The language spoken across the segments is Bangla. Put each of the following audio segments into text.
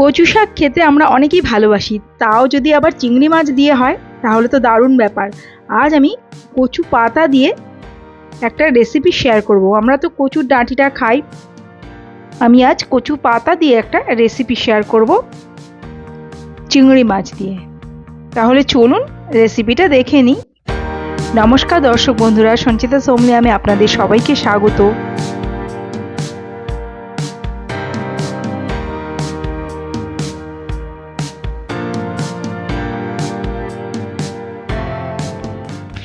কচু শাক খেতে আমরা অনেকেই ভালোবাসি, তাও যদি আবার চিংড়ি মাছ দিয়ে হয়, তাহলে তো দারুণ ব্যাপার। আজ আমি কচু পাতা দিয়ে একটা রেসিপি শেয়ার করব। আমরা তো কচুর ডাঁটিটা খাই। আমি আজ কচু পাতা দিয়ে একটা রেসিপি শেয়ার করব চিংড়ি মাছ দিয়ে। তাহলে চলুন রেসিপিটা দেখে নিই। নমস্কার দর্শক বন্ধুরা, সঞ্চিতা সোমনি আমি আপনাদের সবাইকে স্বাগত।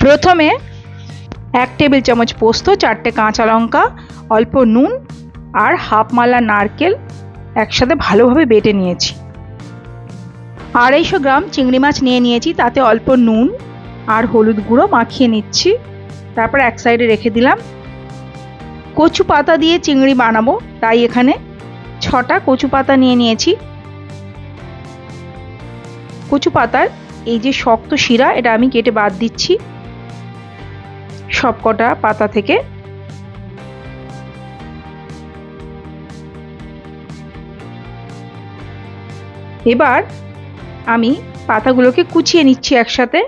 প্রথমে এক টেবিল চামচ পোস্ত, চারটে কাঁচা লঙ্কা, অল্প নুন আর হাফ মালা নারকেল একসাথে ভালোভাবে বেটে নিয়েছি। আড়াইশো গ্রাম চিংড়ি মাছ নিয়ে নিয়েছি, তাতে অল্প নুন আর হলুদ গুঁড়ো মাখিয়ে নিচ্ছি। তারপর এক সাইডে রেখে দিলাম। কচু পাতা দিয়ে চিংড়ি বানাবো, তাই এখানে ছটা কচু পাতা নিয়ে নিয়েছি। কচু পাতার এই যে শক্ত শিরা, এটা আমি কেটে বাদ দিচ্ছি। সবকটা পাতা থেকে এবার আমি পাতাগুলোকে কুচিয়ে নিচ্ছি একসাথে।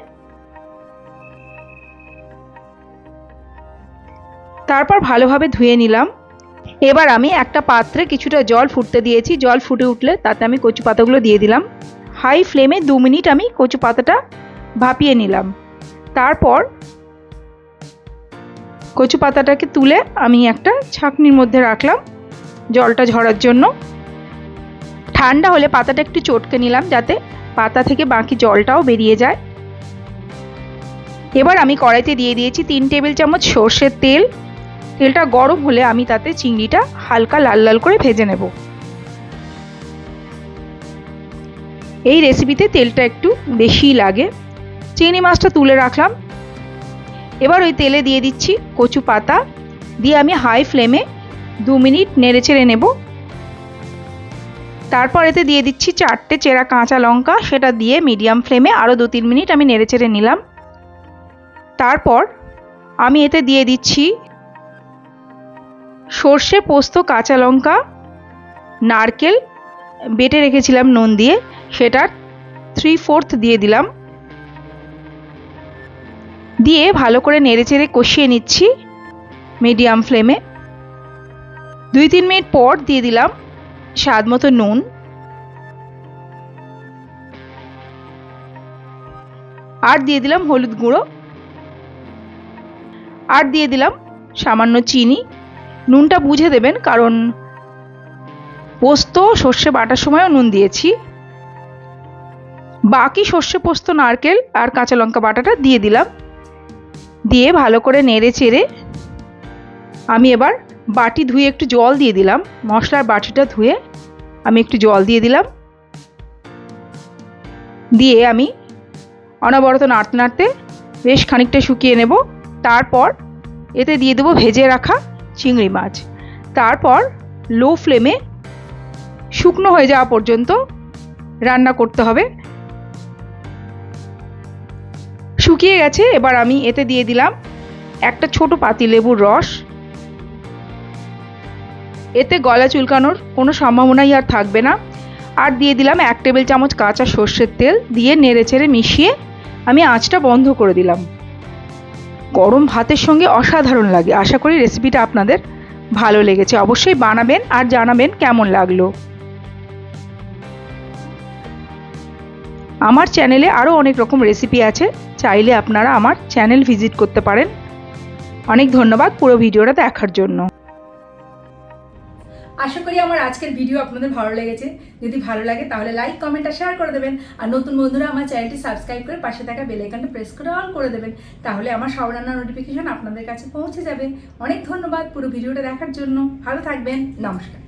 তারপর ভালোভাবে ধুয়ে নিলাম। এবার আমি একটা পাত্রে কিছুটা জল ফুটতে দিয়েছি। জল ফুটে উঠলে তাতে আমি কচু পাতাগুলো দিয়ে দিলাম। হাই ফ্লেমে দু মিনিট আমি কচু পাতাটা ভাপিয়ে নিলাম। তারপর কচু পাতাটাকে তুলে আমি একটা ছাঁকনির মধ্যে রাখলাম জলটা ঝরার জন্য। ঠান্ডা হলে পাতাটা একটু চটকে নিলাম যাতে পাতা থেকে বাকি জলটাও বেরিয়ে যায়। এবার আমি কড়াইতে দিয়ে দিয়েছি তিন টেবিল চামচ সর্ষের তেল। তেলটা গরম হলে আমি তাতে চিংড়িটা হালকা লাল লাল করে ভেজে নেব। এই রেসিপিতে তেলটা একটু বেশিই লাগে। চিংড়ি মাছটা তুলে রাখলাম। এবার ওই তেলে দিয়ে দিচ্ছি কচু পাতা। দিয়ে আমি হাই ফ্লেমে দু মিনিট নেড়ে চেড়ে নেব। তারপর এতে দিয়ে দিচ্ছি চারটে চেরা কাঁচা লঙ্কা, সেটা দিয়ে মিডিয়াম ফ্লেমে আরও দু তিন মিনিট আমি নেড়ে চেড়ে নিলাম। তারপর আমি এতে দিয়ে দিচ্ছি সর্ষে পোস্ত কাঁচা লঙ্কা, নারকেল, বেটে রেখেছিলাম নুন দিয়ে, সেটার থ্রি ফোর্থ দিয়ে দিলাম। দিয়ে ভালো করে নেড়েচেড়ে কষিয়ে নিচ্ছি মিডিয়াম ফ্লেমে। দুই তিন মিনিট পর দিয়ে দিলাম স্বাদ মতো নুন। আর দিয়ে দিলাম হলুদ গুঁড়ো। আর দিয়ে দিলাম সামান্য চিনি। নুনটা বুঝে দেবেন, কারণ পোস্ত, সর্ষে বাটার সময়ও নুন দিয়েছি। বাকি সর্ষে পোস্ত, নারকেল আর কাঁচা লঙ্কা বাটাটা দিয়ে দিলাম। দিয়ে ভালো করে নেড়ে চেড়ে আমি এবার বাটি ধুয়ে একটু জল দিয়ে দিলাম। মশলার বাটিটা ধুয়ে আমি একটু জল দিয়ে দিলাম। দিয়ে আমি অনবরত নাড়তে নাড়তে বেশ খানিকটা শুকিয়ে নেব। তারপর এতে দিয়ে দেবো ভেজে রাখা চিংড়ি মাছ। তারপর লো ফ্লেমে শুকনো হয়ে যাওয়া পর্যন্ত রান্না করতে হবে। শুকিয়ে গেছে, এবার আমি এতে দিয়ে দিলাম একটা ছোট পাতি লেবুর রস। এতে গলা চুলকানোর কোনো সম্ভাবনাই আর থাকবে না। আর দিয়ে দিলাম এক টেবিল চামচ কাঁচা সর্ষের তেল দিয়ে নেড়ে চেড়ে মিশিয়ে আমি আঁচটা বন্ধ করে দিলাম। গরম ভাতের সঙ্গে অসাধারণ লাগে। আশা করি রেসিপিটা আপনাদের ভালো লেগেছে। অবশ্যই বানাবেন আর জানাবেন কেমন লাগল। আমার চ্যানেলে আরও অনেক রকম রেসিপি আছে। চাইলে আপনারা আমার চ্যানেল ভিজিট করতে পারেন। অনেক ধন্যবাদ পুরো ভিডিওটা দেখার জন্য। আশা করি আমার আজকের ভিডিও আপনাদের ভালো লেগেছে। যদি ভালো লাগে তাহলে লাইক কমেন্ট আর শেয়ার করে দেবেন। আর নতুন বন্ধুরা আমার চ্যানেলটি সাবস্ক্রাইব করে পাশে থাকা বেল আইকনটা প্রেস করে অন করে দেবেন। তাহলে আমার সব রান্নার নোটিফিকেশন আপনাদের কাছে পৌঁছে যাবে। অনেক ধন্যবাদ পুরো ভিডিওটা দেখার জন্য। ভালো থাকবেন। নমস্কার।